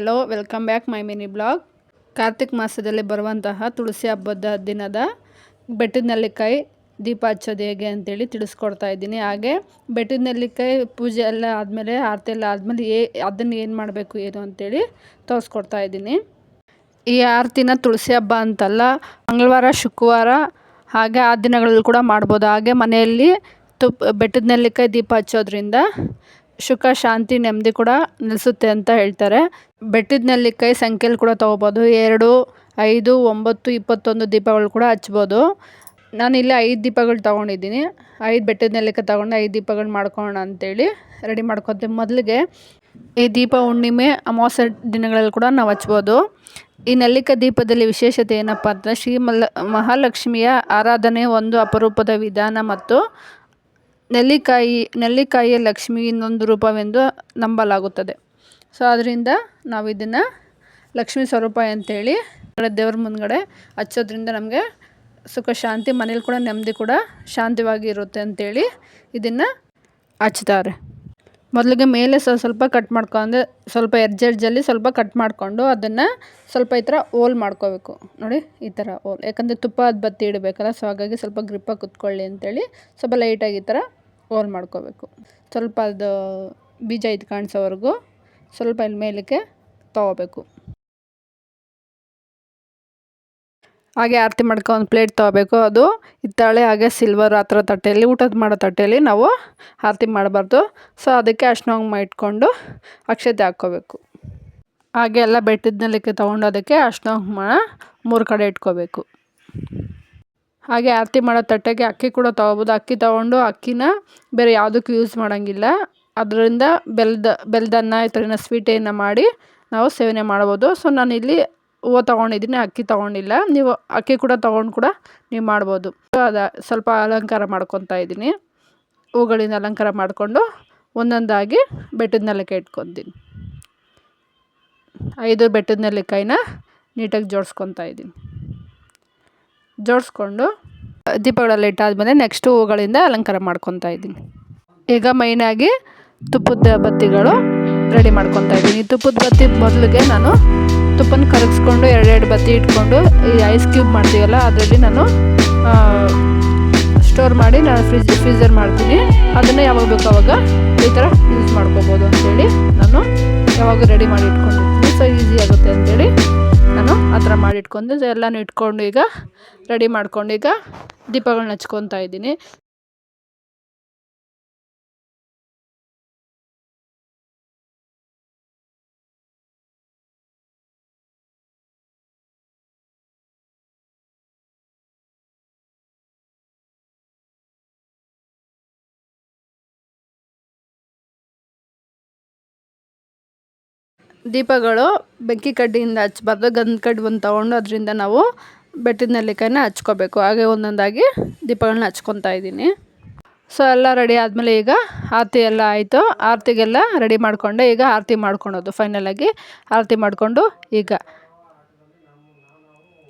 Hello welcome back my mini blog Kartik ಮಾಸದಲ್ಲಿ ಬರುವಂತಹ ತುಳಸಿ ಹಬ್ಬದ ದಿನದ ಬೆಟ್ಟದ ನೆಲ್ಲಿಕಾಯಿ ದೀಪ ಹಚ್ಚೋದು ಹೇಗೆ ಅಂತೇಳಿ ತಿಳಿಸ್ಕೊಡ್ತಾ ಇದ್ದೀನಿ. ಹಾಗೆ ಬೆಟ್ಟದ ನೆಲ್ಲಿಕಾಯಿ ಪೂಜೆ ಎಲ್ಲ ಆದಮೇಲೆ, ಆರತಿ ಎಲ್ಲ ಆದಮೇಲೆ ಏ, ಅದನ್ನು ಏನು ಮಾಡಬೇಕು, ಏನು ಅಂತೇಳಿ ತೋರಿಸ್ಕೊಡ್ತಾ ಇದ್ದೀನಿ. ಈ ಆರತಿನ ತುಳಸಿ ಹಬ್ಬ ಅಂತಲ್ಲ, ಮಂಗಳವಾರ, ಶುಕ್ರವಾರ ಹಾಗೆ ಆ ದಿನಗಳಲ್ಲಿ ಕೂಡ ಮಾಡ್ಬೋದು. ಹಾಗೆ ಮನೆಯಲ್ಲಿ ತುಪ್ಪ ಬೆಟ್ಟದ ನೆಲ್ಲಿಕಾಯಿ ದೀಪ ಹಚ್ಚೋದ್ರಿಂದ ಸುಖ, ಶಾಂತಿ, ನೆಮ್ಮದಿ ಕೂಡ ನಿಲ್ಲಿಸುತ್ತೆ ಅಂತ ಹೇಳ್ತಾರೆ. ಬೆಟ್ಟದ ನೆಲ್ಲಿಕಾಯಿ ಸಂಖ್ಯೆಯಲ್ಲಿ ಕೂಡ ತೊಗೋಬೋದು. ಎರಡು, ಐದು, ಒಂಬತ್ತು, ಇಪ್ಪತ್ತೊಂದು ದೀಪಗಳು ಕೂಡ ಹಚ್ಬೋದು. ನಾನು ಇಲ್ಲಿ ಐದು ದೀಪಗಳು ತೊಗೊಂಡಿದ್ದೀನಿ. ಐದು ಬೆಟ್ಟದ ನೆಲ್ಲಿಕಾಯಿ ತೊಗೊಂಡು ಐದು ದೀಪಗಳು ಮಾಡ್ಕೊಳ್ಳೋಣ ಅಂತೇಳಿ ರೆಡಿ ಮಾಡ್ಕೊತೀವಿ ಮೊದಲಿಗೆ ಈ ದೀಪ ಹುಣ್ಣಿಮೆ, ಅಮಾವಾಸ್ಯೆ ದಿನಗಳಲ್ಲಿ ಕೂಡ ನಾವು ಹಚ್ಬೋದು. ಈ ನೆಲ್ಲಿಕಾಯಿ ದೀಪದಲ್ಲಿ ವಿಶೇಷತೆ ಏನಪ್ಪ ಅಂದರೆ ಶ್ರೀ ಮಲ್ಲ ಮಹಾಲಕ್ಷ್ಮಿಯ ಆರಾಧನೆ ಒಂದು ಅಪರೂಪದ ವಿಧಾನ ಮತ್ತು ನೆಲ್ಲಿಕಾಯಿ, ನೆಲ್ಲಿಕಾಯಿಯ ಲಕ್ಷ್ಮಿ ಇನ್ನೊಂದು ರೂಪವೆಂದು ನಂಬಲಾಗುತ್ತದೆ. ಸೊ ಅದರಿಂದ ನಾವು ಇದನ್ನು ಲಕ್ಷ್ಮೀ ಸ್ವರೂಪ ಅಂತೇಳಿ ದೇವ್ರ ಮುಂದ್ಗಡೆ ಹಚ್ಚೋದ್ರಿಂದ ನಮಗೆ ಸುಖ, ಶಾಂತಿ, ಮನೇಲಿ ಕೂಡ ನೆಮ್ಮದಿ ಕೂಡ ಶಾಂತಿವಾಗಿ ಇರುತ್ತೆ ಅಂತೇಳಿ ಇದನ್ನು ಹಚ್ತಾರೆ. ಮೊದಲಿಗೆ ಮೇಲೆ ಸ್ವಲ್ಪ ಸ್ವಲ್ಪ ಕಟ್ ಮಾಡ್ಕೊಂಡು, ಸ್ವಲ್ಪ ಎಡ್ಜ್ ಎಡ್ಜಲ್ಲಿ ಸ್ವಲ್ಪ ಕಟ್ ಮಾಡಿಕೊಂಡು ಅದನ್ನು ಸ್ವಲ್ಪ ಈ ಥರ ಓಲ್ ಮಾಡ್ಕೋಬೇಕು. ನೋಡಿ, ಈ ಥರ ಓಲ್. ಯಾಕಂದರೆ ತುಪ್ಪ ಅದು ಬತ್ತಿ ಇಡಬೇಕಲ್ಲ ಸೊ ಹಾಗಾಗಿ ಸ್ವಲ್ಪ ಗ್ರಿಪ್ಪಾಗಿ ಕುತ್ಕೊಳ್ಳಿ ಅಂತೇಳಿ ಸ್ವಲ್ಪ ಲೈಟಾಗಿ ಈ ಥರ ಓಲ್ ಮಾಡ್ಕೋಬೇಕು. ಸ್ವಲ್ಪ ಅದು ಬೀಜ ಇದು ಕಾಣಿಸೋವರೆಗೂ ಸ್ವಲ್ಪ ಇಲ್ಲಿ ಮೇಲಕ್ಕೆ ತೊಗೋಬೇಕು. ಹಾಗೆ ಆರತಿ ಮಾಡ್ಕೊ, ಒಂದು ಪ್ಲೇಟ್ ತೊಗೋಬೇಕು. ಅದು ಹಿತ್ತಾಳೆ ಹಾಗೆ ಸಿಲ್ವರ್ ಆ ಥರ ತಟ್ಟೆಯಲ್ಲಿ, ಊಟದ ಮಾಡೋ ತಟ್ಟೆಯಲ್ಲಿ ನಾವು ಆರತಿ ಮಾಡಬಾರ್ದು. ಸೊ, ಅದಕ್ಕೆ ಅರ್ಶಿನ ಇಟ್ಕೊಂಡು ಅಕ್ಷತೆ ಹಾಕ್ಕೋಬೇಕು. ಹಾಗೆ ಎಲ್ಲ ಬೆಟ್ಟದ ನೆಲಕ್ಕೆ ತೊಗೊಂಡು ಅದಕ್ಕೆ ಅರ್ಶಿನ ಮೂರು ಕಡೆ ಇಟ್ಕೋಬೇಕು. ಹಾಗೆ ಆರತಿ ಮಾಡೋ ತಟ್ಟೆಗೆ ಅಕ್ಕಿ ಕೂಡ ತೊಗೋಬೋದು. ಅಕ್ಕಿ ತೊಗೊಂಡು ಅಕ್ಕಿನ ಬೇರೆ ಯಾವುದಕ್ಕೂ ಯೂಸ್ ಮಾಡೋಂಗಿಲ್ಲ. ಅದರಿಂದ ಬೆಲ್ದ, ಬೆಲ್ದನ್ನ ಈ ಥರ ಸ್ವೀಟನ್ನು ಮಾಡಿ ನಾವು ಸೇವನೆ ಮಾಡ್ಬೋದು. ಸೊ ಇಲ್ಲಿ ಹೂವು ತೊಗೊಂಡಿದ್ದೀನಿ, ಅಕ್ಕಿ ತೊಗೊಂಡಿಲ್ಲ. ನೀವು ಅಕ್ಕಿ ಕೂಡ ತೊಗೊಂಡು ಕೂಡ ನೀವು ಮಾಡ್ಬೋದು. ಅದು ಸ್ವಲ್ಪ ಅಲಂಕಾರ ಮಾಡ್ಕೊತಾ ಇದ್ದೀನಿ. ಹೂಗಳಿಂದ ಅಲಂಕಾರ ಮಾಡಿಕೊಂಡು ಒಂದೊಂದಾಗಿ ಬೆಟ್ಟದ ನೆಲಕ್ಕೆ ಇಟ್ಕೊತೀನಿ ಐದು ಬೆಟ್ಟದ ನೆಲ್ಲಿಕಾಯಿನ ನೀಟಾಗಿ ಜೋಡಿಸ್ಕೊತಾ ಇದ್ದೀನಿ. ಜೋಡಿಸ್ಕೊಂಡು ದೀಪಗಳಲ್ಲಿ ಇಟ್ಟಾದಮೇಲೆ ನೆಕ್ಸ್ಟು ಹೂಗಳಿಂದ ಅಲಂಕಾರ ಮಾಡ್ಕೊತಾ ಇದ್ದೀನಿ. ಈಗ ಮೈನಾಗಿ ತುಪ್ಪದ ಬತ್ತಿಗಳು ರೆಡಿ ಮಾಡ್ಕೊತಾ ಇದ್ದೀನಿ. ತುಪ್ಪದ ಬತ್ತಿ ಮೊದಲಿಗೆ ನಾನು ತುಪ್ಪನ ಕರಗಿಸ್ಕೊಂಡು ಎರಡೆರಡು ಬತ್ತಿ ಇಟ್ಕೊಂಡು ಈ ಐಸ್ ಕ್ಯೂಬ್ ಮಾಡ್ತೀವಲ್ಲ, ಅದರಲ್ಲಿ ನಾನು ಸ್ಟೋರ್ ಮಾಡಿ ನಾನು ಫ್ರಿಜ್ ಫ್ರೀಜರ್ ಮಾಡ್ತೀನಿ. ಅದನ್ನು ಯಾವಾಗ ಬೇಕು ಅವಾಗ ಈ ಥರ ಯೂಸ್ ಮಾಡ್ಕೋಬೋದು ಅಂತೇಳಿ ನಾನು ಯಾವಾಗ ರೆಡಿ ಮಾಡಿ ಇಟ್ಕೊಂಡಿರ್ತೀನಿ. ಸೊ ಈಸಿ ಆಗುತ್ತೆ ಅಂತೇಳಿ ಇಟ್ಕೊಂಡು ಎಲ್ಲನೂ ಇಟ್ಕೊಂಡು ಈಗ ರೆಡಿ ಮಾಡ್ಕೊಂಡು ಈಗ ದೀಪಗಳನ್ನ ಹಚ್ಕೊತಾ ಇದ್ದೀನಿ. ದೀಪಗಳು ಬೆಂಕಿ ಕಡ್ಡಿಯಿಂದ ಹಚ್ಬಾರ್ದು ಗಂಧ ಕಡ್ಡಿ ಒಂದು ತೊಗೊಂಡು ಅದರಿಂದ ನಾವು ಬೆಟ್ಟದ ನೆಲ್ಲಿಕಾಯಿನ ಹಚ್ಕೋಬೇಕು. ಹಾಗೆ ಒಂದೊಂದಾಗಿ ದೀಪಗಳನ್ನ ಹಚ್ಕೊತಾ ಇದ್ದೀನಿ. ಸೊ, ಎಲ್ಲ ರೆಡಿ ಆದಮೇಲೆ ಈಗ ಆರತಿ ಎಲ್ಲ ಆಯಿತು. ಆರತಿಗೆಲ್ಲ ರೆಡಿ ಮಾಡಿಕೊಂಡೆ. ಈಗ ಆರತಿ ಮಾಡ್ಕೊಳೋದು ಫೈನಲಾಗಿ ಆರತಿ ಮಾಡಿಕೊಂಡು ಈಗ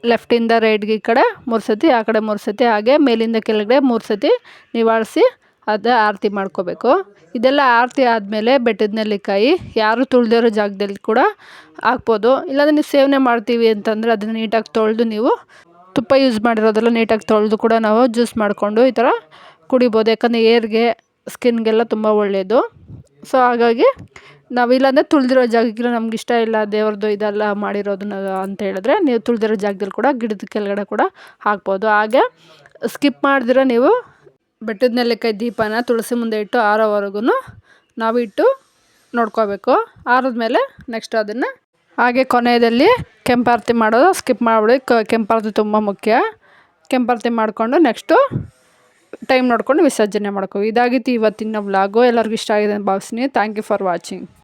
ಲೆಫ್ಟಿಂದ ರೈಟ್ಗೆ ಈ ಕಡೆ ಮೂರು ಸತಿ, ಆ ಕಡೆ ಮೂರು ಸತಿ, ಹಾಗೆ ಮೇಲಿಂದ ಕೆಳಗಡೆ ಮೂರು ಸತಿ ನಿವಾಳಿಸಿ ಅದು ಆರತಿ ಮಾಡ್ಕೋಬೇಕು. ಇದೆಲ್ಲ ಆರತಿ ಆದಮೇಲೆ ಬೆಟ್ಟದ ನೆಲ್ಲಿಕಾಯಿ ಯಾರು ತುಳಿದಿರೋ ಜಾಗದಲ್ಲಿ ಕೂಡ ಹಾಕ್ಬೋದು. ಇಲ್ಲಾಂದರೆ ನೀವು ಸೇವನೆ ಮಾಡ್ತೀವಿ ಅಂತಂದರೆ ಅದನ್ನು ನೀಟಾಗಿ ತೊಳೆದು ನೀವು ತುಪ್ಪ ಯೂಸ್ ಮಾಡಿರೋದೆಲ್ಲ ನೀಟಾಗಿ ತೊಳೆದು ಕೂಡ ನಾವು ಜ್ಯೂಸ್ ಮಾಡಿಕೊಂಡು ಈ ಥರ ಕುಡಿಬೋದು. ಯಾಕಂದರೆ ಏರ್ಗೆ ಸ್ಕಿನ್ಗೆಲ್ಲ ತುಂಬ ಒಳ್ಳೆಯದು ಸೊ ಹಾಗಾಗಿ ನಾವು ಇಲ್ಲಾಂದರೆ ತುಳಿದಿರೋ ಜಾಗಕ್ಕೆ ನಮ್ಗೆ ಇಷ್ಟ ಇಲ್ಲ, ದೇವ್ರದ್ದು ಇದೆಲ್ಲ ಮಾಡಿರೋದನ್ನ ಅಂತ ಹೇಳಿದ್ರೆ ನೀವು ತುಳಿದಿರೋ ಜಾಗದಲ್ಲಿ ಕೂಡ ಗಿಡದ ಕೆಳಗಡೆ ಕೂಡ ಹಾಕ್ಬೋದು. ಹಾಗೆ ಸ್ಕಿಪ್ ಮಾಡಿದ್ರೆ ನೀವು ಬೆಟ್ಟದ ನೆಲ್ಲಿಕಾಯಿ ದೀಪನ ತುಳಸಿ ಮುಂದೆ ಇಟ್ಟು ಆರೋವರೆಗೂ ನಾವು ಇಟ್ಟು ನೋಡ್ಕೋಬೇಕು. ಆರಿದ್ಮೇಲೆ ನೆಕ್ಸ್ಟ್ ಅದನ್ನು ಹಾಗೆ ಕೊನೆಯಲ್ಲಿ ಕೆಂಪಾರತಿ ಮಾಡೋದು ಸ್ಕಿಪ್ ಮಾಡಿಬಿಡಿ. ಕೆಂಪಾರತಿ ತುಂಬ ಮುಖ್ಯ. ಕೆಂಪಾರತಿ ಮಾಡಿಕೊಂಡು ನೆಕ್ಸ್ಟು ಟೈಮ್ ನೋಡ್ಕೊಂಡು ವಿಸರ್ಜನೆ ಮಾಡ್ಕೋ. ಇದಾಗಿತ್ತು ಇವತ್ತಿನ ವ್ಲಾಗು ಎಲ್ಲರಿಗೂ ಇಷ್ಟ ಆಗಿದೆ ಅಂತ ಭಾವಿಸ್ತೀನಿ. Thank you for watching